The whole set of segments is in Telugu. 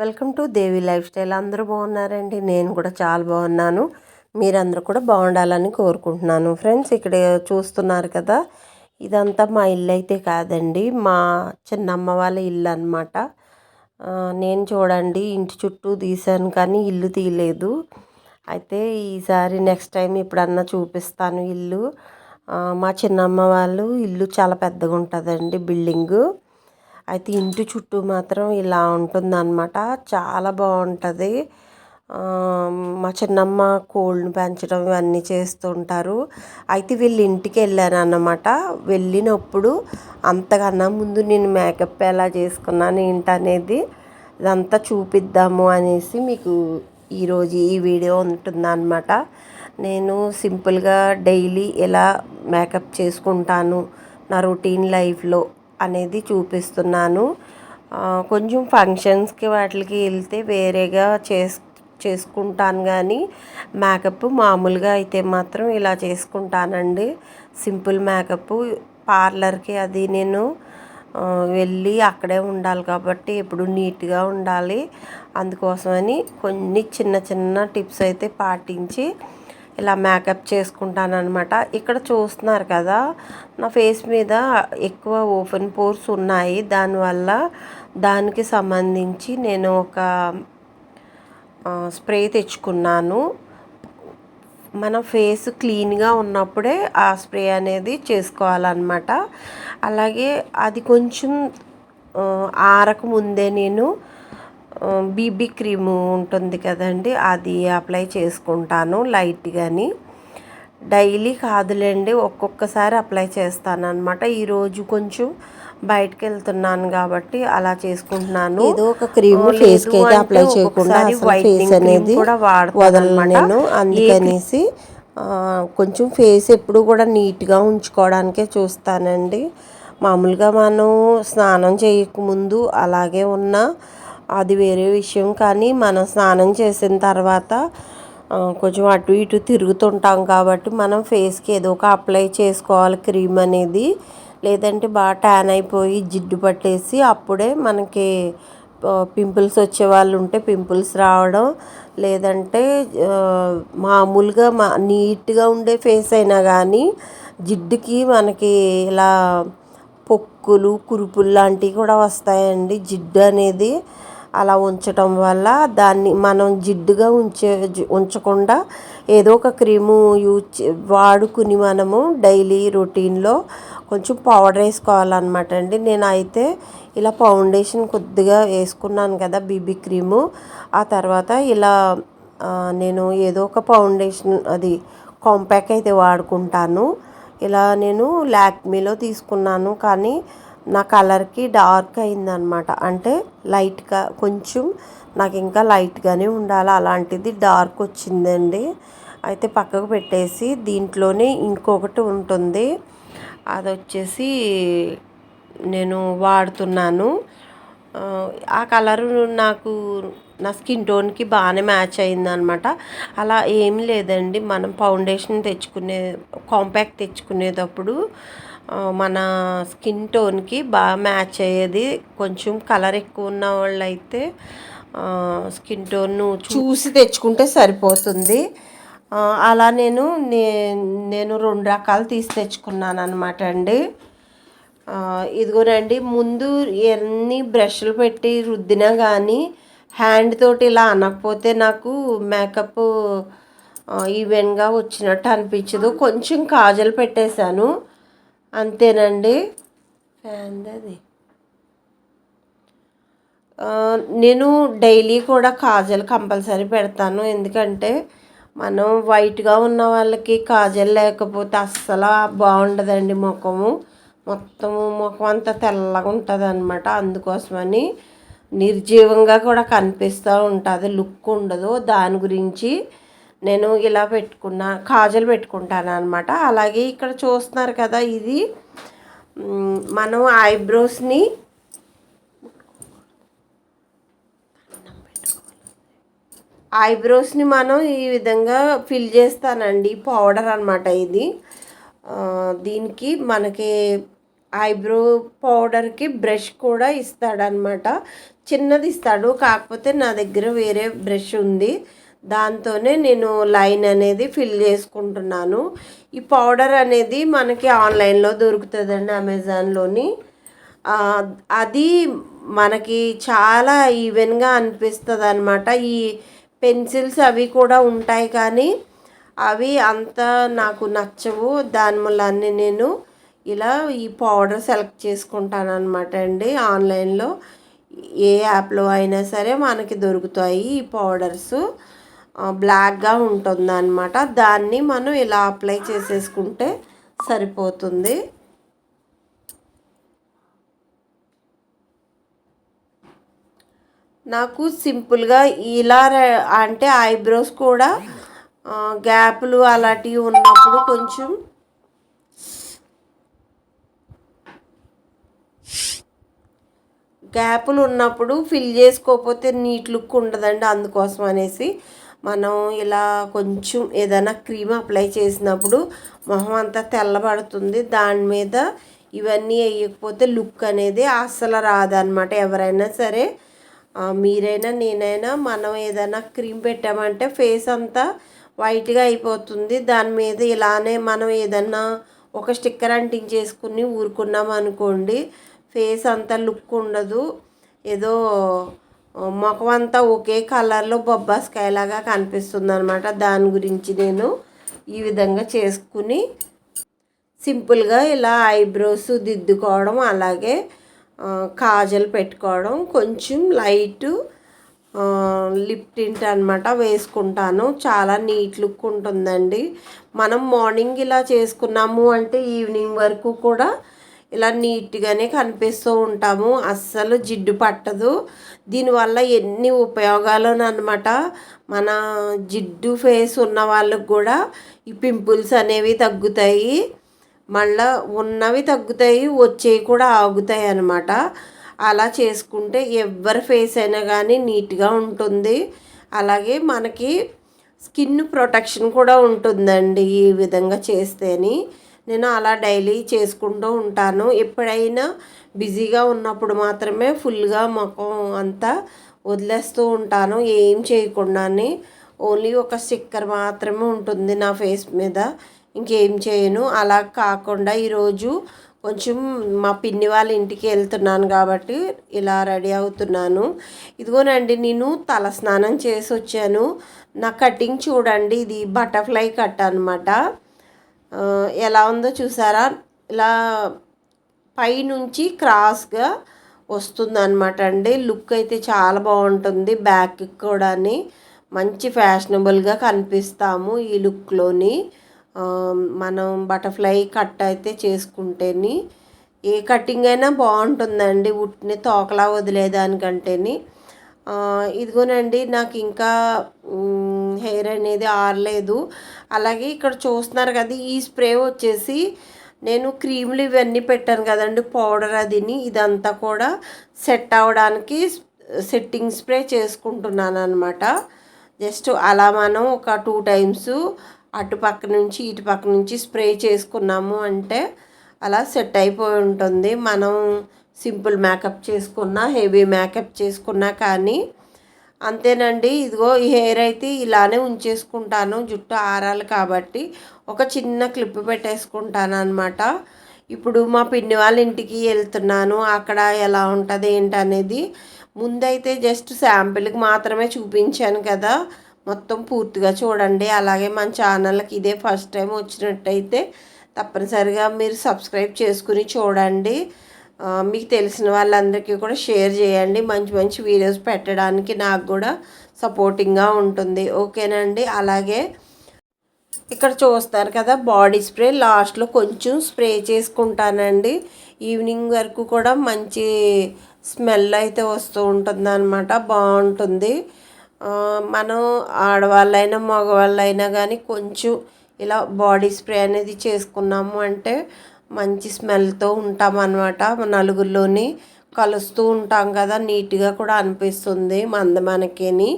Welcome to Devi lifestyle. అందరూ బాగున్నారండి? నేను కూడా చాలా బాగున్నాను. మీరందరూ కూడా బాగుండాలని కోరుకుంటున్నాను. ఫ్రెండ్స్ ఇక్కడ చూస్తున్నారు కదా ఇదంతా మా ఇల్లు అయితే కాదండి. మా చిన్నమ్మ వాళ్ళ ఇల్లు అనమాట నేను చూడండి ఇంటి చుట్టూ తీసాను కానీ ఇల్లు తీయలేదు. అయితే ఈసారి నెక్స్ట్ టైం ఎప్పుడన్నా చూపిస్తాను ఇల్లు. మా చిన్నమ్మ వాళ్ళు ఇల్లు చాలా పెద్దగా ఉంటుందండి బిల్డింగు. అయితే ఇంటి చుట్టూ మాత్రం ఇలా ఉంటుందన్నమాట. చాలా బాగుంటుంది. మా చిన్నమ్మ కోళ్ళని పెంచడం ఇవన్నీ చేస్తుంటారు అయితే వీళ్ళ ఇంటికి వెళ్ళాను అన్నమాట వెళ్ళినప్పుడు అంతకన్నా ముందు నేను మేకప్ ఎలా చేసుకున్నాను ఏంటనేది ఇదంతా చూపిద్దాము అనేసి మీకు ఈరోజు ఈ వీడియో ఉంటుందన్నమాట. నేను సింపుల్గా డైలీ ఎలా మేకప్ చేసుకుంటాను నా రొటీన్ లైఫ్లో అనేది చూపిస్తున్నాను. కొంచెం ఫంక్షన్స్కి వాటికి వెళ్తే వేరేగా చేస్ చేసుకుంటాను కానీ మేకప్ మామూలుగా అయితే మాత్రం ఇలా చేసుకుంటానండి. సింపుల్ మేకప్ పార్లర్కి అది నేను వెళ్ళి అక్కడే ఉండాలి కాబట్టి ఎప్పుడు నీట్గా ఉండాలి. అందుకోసమని కొన్ని చిన్న చిన్న టిప్స్ అయితే పాటించి ఇలా మేకప్ చేసుకుంటాను అనమాట ఇక్కడ చూస్తున్నారు కదా నా ఫేస్ మీద ఎక్కువ ఓపెన్ పోర్స్ ఉన్నాయి. దానివల్ల దానికి సంబంధించి నేను ఒక స్ప్రే తెచ్చుకున్నాను. మన ఫేస్ క్లీన్గా ఉన్నప్పుడే ఆ స్ప్రే అనేది చేసుకోవాలన్నమాట. అలాగే అది కొంచెం ఆరకముందే ముందే నేను బీబీ క్రీమ్ ఉంటుంది కదండి అది అప్లై చేసుకుంటాను లైట్గాని. డైలీ కాదులేండి ఒక్కొక్కసారి అప్లై చేస్తాను అనమాట ఈరోజు కొంచెం బయటకు వెళ్తున్నాను కాబట్టి అలా చేసుకుంటున్నాను. ఏదో ఒక క్రీమ్ ఫేస్కి అయితే అప్లై చేయకుండా ఫేస్ అనేది కూడా వాడతాను వదలను అందుకనేసి కొంచెం ఫేస్ ఎప్పుడు కూడా నీట్గా ఉంచుకోవడానికే చూస్తానండి. మామూలుగా మనం స్నానం చేయకముందు అలాగే ఉన్నా అది వేరే విషయం. కానీ మనం స్నానం చేసిన తర్వాత కొంచెం అటు ఇటు తిరుగుతుంటాం కాబట్టి మనం ఫేస్కి ఏదో ఒక అప్లై చేసుకోవాలి క్రీమ్ అనేది. లేదంటే బాగా ట్యాన్ అయిపోయి జిడ్డు పట్టేసి అప్పుడే మనకి పింపుల్స్ వచ్చే వాళ్ళు ఉంటే పింపుల్స్ రావడం. లేదంటే మామూలుగా మా నీట్గా ఉండే ఫేస్ అయినా కానీ జిడ్డుకి మనకి ఇలా పొక్కులు కురుపులు లాంటివి కూడా వస్తాయండి. జిడ్డు అనేది అలా ఉంచటం వల్ల దాన్ని మనం జిడ్డుగా ఉంచే ఉంచకుండా ఏదో ఒక క్రీము యూజ్ వాడుకుని మనము డైలీ రొటీన్లో కొంచెం పౌడర్ వేసుకోవాలన్నమాట అండి. నేను అయితే ఇలా ఫౌండేషన్ కొద్దిగా వేసుకున్నాను కదా బీబీ క్రీము. ఆ తర్వాత ఇలా నేను ఏదో ఒక ఫౌండేషన్ అది కాంపాక్ అయితే వాడుకుంటాను. ఇలా నేను లాక్మీలో తీసుకున్నాను. కానీ నా కలర్కి డార్క్ అయిందనమాట అంటే లైట్గా కొంచెం నాకు ఇంకా లైట్గానే ఉండాలి. అలాంటిది డార్క్ వచ్చిందండి. అయితే పక్కకు పెట్టేసి దీంట్లోనే ఇంకొకటి ఉంటుంది. అది వచ్చేసి నేను వాడుతున్నాను. ఆ, కలర్ కలరు నాకు నా స్కిన్ టోన్కి బాగానే మ్యాచ్ అయిందనమాట అలా ఏమి లేదండి. మనం ఫౌండేషన్ తెచ్చుకునే కాంపాక్ట్ తెచ్చుకునేటప్పుడు మన స్కిన్ టోన్కి బాగా మ్యాచ్ అయ్యేది కొంచెం కలర్ ఎక్కువ ఉన్న వాళ్ళైతే స్కిన్ టోన్ను చూసి తెచ్చుకుంటే సరిపోతుంది. అలా నేను నే- నేను రెండు రకాలు తీసి తెచ్చుకున్నాను అనమాట అండి ఇదిగోనండి ముందు ఎన్ని బ్రష్లు పెట్టి రుద్దినా కానీ హ్యాండ్ తోటి ఇలా అనకపోతే నాకు మేకప్ ఈవెన్గా వచ్చినట్టు అనిపించదు. కొంచెం కాజల్ పెట్టేశాను. అంతేనండి. అది నేను డైలీ కూడా కాజల్ కంపల్సరీ పెడతాను. ఎందుకంటే మనం వైట్గా ఉన్న వాళ్ళకి కాజల్ లేకపోతే అస్సలు బాగుండదండి ముఖము. మొత్తము ముఖం అంతా తెల్లగా ఉంటుంది అనమాట అందుకోసమని నిర్జీవంగా కూడా కనిపిస్తూ ఉంటుంది. లుక్ ఉండదు. దాని గురించి నేను ఇలా పెట్టుకున్నా కాజల్ పెట్టుకుంటాను అనమాట అలాగే ఇక్కడ చూస్తున్నారు కదా ఇది. మనం ఐబ్రోస్ని ఐబ్రోస్ని మనం ఈ విధంగా ఫిల్ చేస్తానండి. పౌడర్ అనమాట ఇది. దీనికి మనకి ఐబ్రో పౌడర్కి బ్రష్ కూడా ఇస్తాడనమాట చిన్నది ఇస్తాడు కాకపోతే నా దగ్గర వేరే బ్రష్ ఉంది. దాంతోనే నేను లైన్ అనేది ఫిల్ చేసుకుంటున్నాను. ఈ పౌడర్ అనేది మనకి ఆన్లైన్లో దొరుకుతుందండి అమెజాన్లోని. అది మనకి చాలా ఈవెన్గా అనిపిస్తుంది అనమాట ఈ పెన్సిల్స్ అవి కూడా ఉంటాయి కానీ అవి అంత నాకు నచ్చవు. దాని దానివల్ల నేను ఇలా ఈ పౌడర్ సెలెక్ట్ చేసుకుంటాను అనమాట అండి ఆన్లైన్లో. ఏ యాప్లో అయినా సరే మనకి దొరుకుతాయి ఈ పౌడర్స్. బ్లాక్గా ఉంటుంది అనమాట దాన్ని మనం ఇలా అప్లై చేసేసుకుంటే సరిపోతుంది. నాకు సింపుల్గా ఇలా అంటే ఐబ్రోస్ కూడా గ్యాప్లు అలాంటివి ఉన్నప్పుడు కొంచెం గ్యాపులు ఉన్నప్పుడు ఫిల్ చేసుకోకపోతే నీట్ లుక్ ఉండదండి అందుకోసం అనేసి. మనం ఇలా కొంచెం ఏదైనా క్రీమ్ అప్లై చేసినప్పుడు మొహం అంతా తెల్లబడుతుంది. దాని మీద ఇవన్నీ వేయకపోతే లుక్ అనేది అస్సలు రాదనమాట ఎవరైనా సరే మీరైనా నేనైనా మనం ఏదైనా క్రీమ్ పెట్టామంటే ఫేస్ అంతా వైట్గా అయిపోతుంది. దాని మీద ఇలానే మనం ఏదన్నా ఒక స్టిక్కర్ అంటించేసుకుని ఊరుకున్నాం అనుకోండి ఫేస్ అంతా లుక్ ఉండదు. ఏదో ముఖం అంతా ఒకే కలర్లో బొబ్బాస్కాయ లాగా కనిపిస్తుంది అనమాట దాని గురించి నేను ఈ విధంగా చేసుకుని సింపుల్గా ఇలా ఐబ్రోస్ దిద్దుకోవడం అలాగే కాజల్ పెట్టుకోవడం కొంచెం లైట్ లిప్ టింట్ అనమాట వేసుకుంటాను. చాలా నీట్ లుక్ ఉంటుందండి. మనం మార్నింగ్ ఇలా చేసుకున్నాము అంటే ఈవినింగ్ వరకు కూడా ఇలా నీట్గానే కనిపిస్తూ ఉంటాము. అస్సలు జిడ్డు పట్టదు. దీనివల్ల ఎన్ని ఉపయోగాలు అనమాట మన జిడ్డు ఫేస్ ఉన్న వాళ్ళకు కూడా ఈ పింపుల్స్ అనేవి తగ్గుతాయి. మళ్ళా ఉన్నవి తగ్గుతాయి వచ్చేవి కూడా ఆగుతాయి అన్నమాట. అలా చేసుకుంటే ఎవరి ఫేస్ అయినా కానీ నీట్గా ఉంటుంది. అలాగే మనకి స్కిన్ ప్రొటెక్షన్ కూడా ఉంటుందండి ఈ విధంగా చేస్తేని. నేను అలా డైలీ చేసుకుంటూ ఉంటాను. ఎప్పుడైనా బిజీగా ఉన్నప్పుడు మాత్రమే ఫుల్గా ముఖం అంతా వదిలేస్తూ ఉంటాను. ఏం చేయకుండానే ఓన్లీ ఒక స్టిక్కర్ మాత్రమే ఉంటుంది నా ఫేస్ మీద. ఇంకేం చేయను. అలా కాకుండా ఈరోజు కొంచెం మా పిన్ని వాళ్ళ ఇంటికి వెళ్తున్నాను కాబట్టి ఇలా రెడీ అవుతున్నాను. ఇదిగోనండి నేను తల స్నానం చేసి వచ్చాను. నా కటింగ్ చూడండి ఇది బటర్ఫ్లై కట్ అనమాట ఎలా ఉందో చూసారా? ఇలా పైనుంచి క్రాస్గా వస్తుంది అనమాట అండి. లుక్ అయితే చాలా బాగుంటుంది. బ్యాక్ కూడా మంచి ఫ్యాషనబుల్గా కనిపిస్తాము ఈ లుక్లోని. మనం బటర్ఫ్లై కట్ అయితే చేసుకుంటేని. ఏ కటింగ్ అయినా బాగుంటుందండి. ఉట్టిని తోకలా వదిలేదానికంటేని. ఇదిగోనండి నాకు ఇంకా హెయిర్ అనేది ఆరలేదు. అలాగే ఇక్కడ చూస్తున్నారు కదా ఈ స్ప్రే వచ్చేసి నేను క్రీములు ఇవన్నీ పెట్టాను కదండి పౌడర్ అదిని ఇదంతా కూడా సెట్ అవ్వడానికి సెట్టింగ్ స్ప్రే చేసుకుంటున్నాను అనమాట జస్ట్ అలా మనం ఒక టూ టైమ్స్ అటు పక్క నుంచి ఇటు పక్క నుంచి స్ప్రే చేసుకున్నాము అంటే అలా సెట్ అయిపోయి ఉంటుంది. మనం సింపుల్ మేకప్ చేసుకున్నా హెవీ మేకప్ చేసుకున్నా కానీ అంతేనండి. ఇదిగో ఈ హెయిర్ అయితే ఇలానే ఉంచేసుకుంటాను. జుట్టు ఆరాలి కాబట్టి ఒక చిన్న క్లిప్ పెట్టేసుకుంటాను అనమాట ఇప్పుడు మా పిన్ని వాళ్ళ ఇంటికి వెళ్తున్నాను. అక్కడ ఎలా ఉంటుంది ఏంటనేది ముందైతే జస్ట్ శాంపిల్కి మాత్రమే చూపించాను కదా. మొత్తం పూర్తిగా చూడండి. అలాగే మన ఛానల్కి ఇదే ఫస్ట్ టైం వచ్చినట్టయితే తప్పనిసరిగా మీరు సబ్స్క్రైబ్ చేసుకుని చూడండి. మీకు తెలిసిన వాళ్ళందరికీ కూడా షేర్ చేయండి. మంచి మంచి వీడియోస్ పెట్టడానికి నాకు కూడా సపోర్టింగ్గా ఉంటుంది. ఓకేనండి? అలాగే ఇక్కడ చూస్తారు కదా బాడీ స్ప్రే లాస్ట్లో కొంచెం స్ప్రే చేసుకుంటానండి. ఈవినింగ్ వరకు కూడా మంచి స్మెల్ అయితే వస్తూ ఉంటుంది అనమాట బాగుంటుంది మనం ఆడవాళ్ళైనా మగవాళ్ళైనా కానీ కొంచెం ఇలా బాడీ స్ప్రే అనేది చేసుకున్నాము అంటే మంచి స్మెల్తో ఉంటాం నలుగురిలోని కలుస్తూ ఉంటాం కదా నీట్గా కూడా అనిపిస్తుంది మంద మనకిని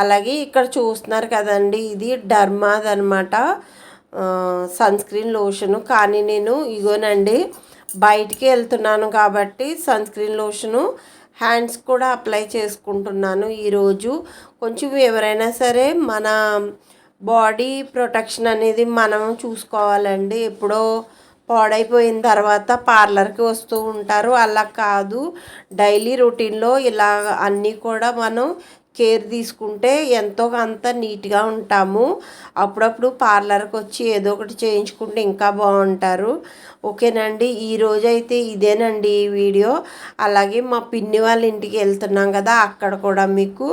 అలాగే ఇక్కడ చూస్తున్నారు కదండి ఇది డర్మాద్ అనమాట సన్ స్క్రీన్ లోషను. కానీ నేను ఇగోనండి బయటికి వెళ్తున్నాను కాబట్టి సన్ స్క్రీన్ లోషను హ్యాండ్స్ కూడా అప్లై చేసుకుంటున్నాను ఈరోజు. కొంచెం ఎవరైనా సరే మన బాడీ ప్రొటెక్షన్ అనేది మనం చూసుకోవాలండి. ఎప్పుడో పాడైపోయిన తర్వాత పార్లర్కి వస్తూ ఉంటారు. అలా కాదు. డైలీ రొటీన్లో ఇలా అన్నీ కూడా మనం కేర్ తీసుకుంటే ఎంతో అంత నీట్గా ఉంటాము. అప్పుడప్పుడు పార్లర్కి వచ్చి ఏదో ఒకటి చేయించుకుంటే ఇంకా బాగుంటారు. ఓకేనండి. ఈరోజు అయితే ఇదేనండి ఈ వీడియో. అలాగే మా పిన్ని వాళ్ళ ఇంటికి వెళ్తున్నాం కదా అక్కడ కూడా మీకు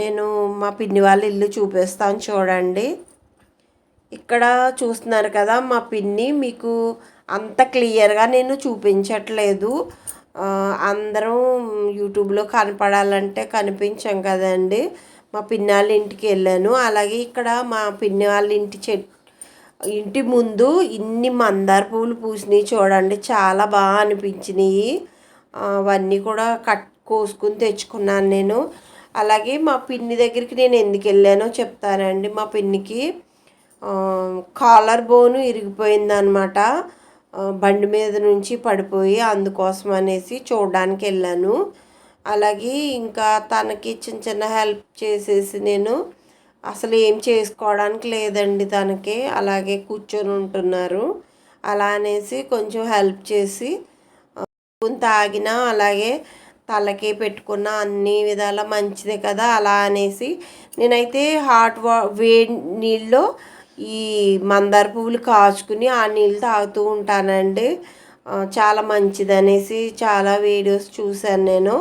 నేను మా పిన్ని వాళ్ళ ఇల్లు చూపిస్తాను చూడండి. ఇక్కడ చూస్తున్నారు కదా మా పిన్ని మీకు అంత క్లియర్గా నేను చూపించట్లేదు. అందరం యూట్యూబ్లో కనపడాలంటే కనిపించాం కదండి. మా పిన్ని వాళ్ళ ఇంటికి వెళ్ళాను. అలాగే ఇక్కడ మా పిన్ని వాళ్ళ ఇంటి చెట్ ఇంటి ముందు ఇన్ని మందార పువ్వులు పూసినాయి చూడండి. చాలా బాగా అనిపించినాయి. అవన్నీ కూడా కట్ కోసుకుని తెచ్చుకున్నాను నేను. అలాగే మా పిన్ని దగ్గరికి నేను ఎందుకు వెళ్ళానో చెప్తానండి మా పిన్నికి. కాలర్ బోను ఇరిగిపోయిందనమాట బండి మీద నుంచి పడిపోయి అందుకోసం అనేసి చూడడానికి వెళ్ళాను. అలాగే ఇంకా తనకి చిన్న చిన్న హెల్ప్ చేసేసి నేను అసలు ఏం చేసుకోవడానికి లేదండి తనకి. అలాగే కూర్చొని ఉంటున్నారు. అలా అనేసి కొంచెం హెల్ప్ చేసి తాగిన అలాగే తలకి పెట్టుకున్న అన్ని విధాల మంచిదే కదా. అలా అనేసి నేనైతే హాట్ వా వేడి నీళ్ళు ఈ మందార పువ్వులు కాచుకుని ఆ నీళ్ళు తాగుతూ ఉంటానండి. చాలా మంచిది అనేసి చాలా వీడియోస్ చూశాను నేను.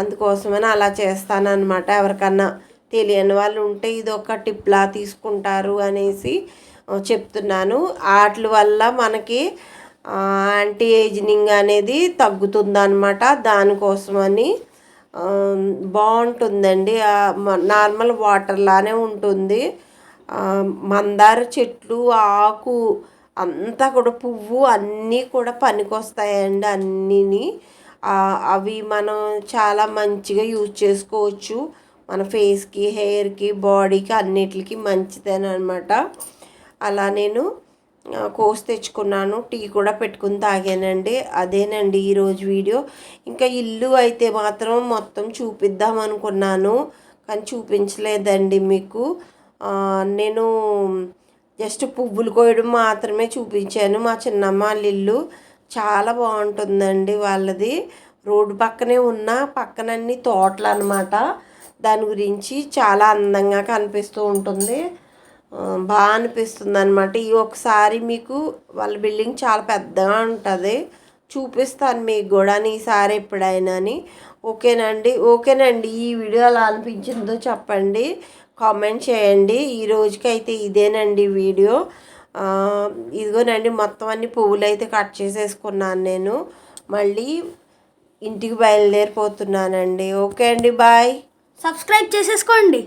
అందుకోసమని అలా చేస్తానన్నమాట. ఎవరికన్నా తెలియని వాళ్ళు ఉంటే ఇది ఒక టిప్లా తీసుకుంటారు అనేసి చెప్తున్నాను. వాటి వల్ల మనకి యాంటీ ఏజింగ్ అనేది తగ్గుతుందన్నమాట. దానికోసమని బాగుంటుందండి. నార్మల్ వాటర్ లానే ఉంటుంది. మందార చెట్లు ఆకు అంతా కూడా పువ్వు అన్నీ కూడా పనికొస్తాయండి అన్నీని. అవి మనం చాలా మంచిగా యూజ్ చేసుకోవచ్చు. మన ఫేస్కి హెయిర్కి బాడీకి అన్నిటికి మంచిదేనమాట అలా నేను కోసి తెచ్చుకున్నాను. టీ కూడా పెట్టుకుని తాగానండి. అదేనండి ఈరోజు వీడియో. ఇంకా ఇల్లు అయితే మాత్రం మొత్తం చూపిద్దాం అనుకున్నాను. కానీ చూపించలేదండి మీకు. నేను జస్ట్ పువ్వులు కోయడం మాత్రమే చూపించాను. మా చిన్నమ్మ వాళ్ళ ఇల్లు చాలా బాగుంటుందండి వాళ్ళది. రోడ్డు పక్కనే ఉన్న పక్కనన్ని తోటలు అనమాట దాని గురించి చాలా అందంగా కనిపిస్తూ ఉంటుంది. బాగా అనిపిస్తుంది అనమాట ఈ ఒకసారి మీకు వాళ్ళ బిల్డింగ్ చాలా పెద్దగా ఉంటుంది. చూపిస్తాను మీకు కూడా ఈసారి ఎప్పుడైనా అని. ఓకేనండి ఓకేనండి. ఈ వీడియో ఎలా అనిపించిందో చెప్పండి. కామెంట్ చేయండి. ఈ రోజుకైతే ఇదేనండి వీడియో. ఇదిగోనండి మొత్తం అన్ని పువ్వులు అయితే కట్ చేసేసుకున్నాను నేను. మళ్ళీ ఇంటికి బయలుదేరిపోతున్నానండి. ఓకే అండి బాయ్. సబ్స్క్రైబ్ చేసేసుకోండి.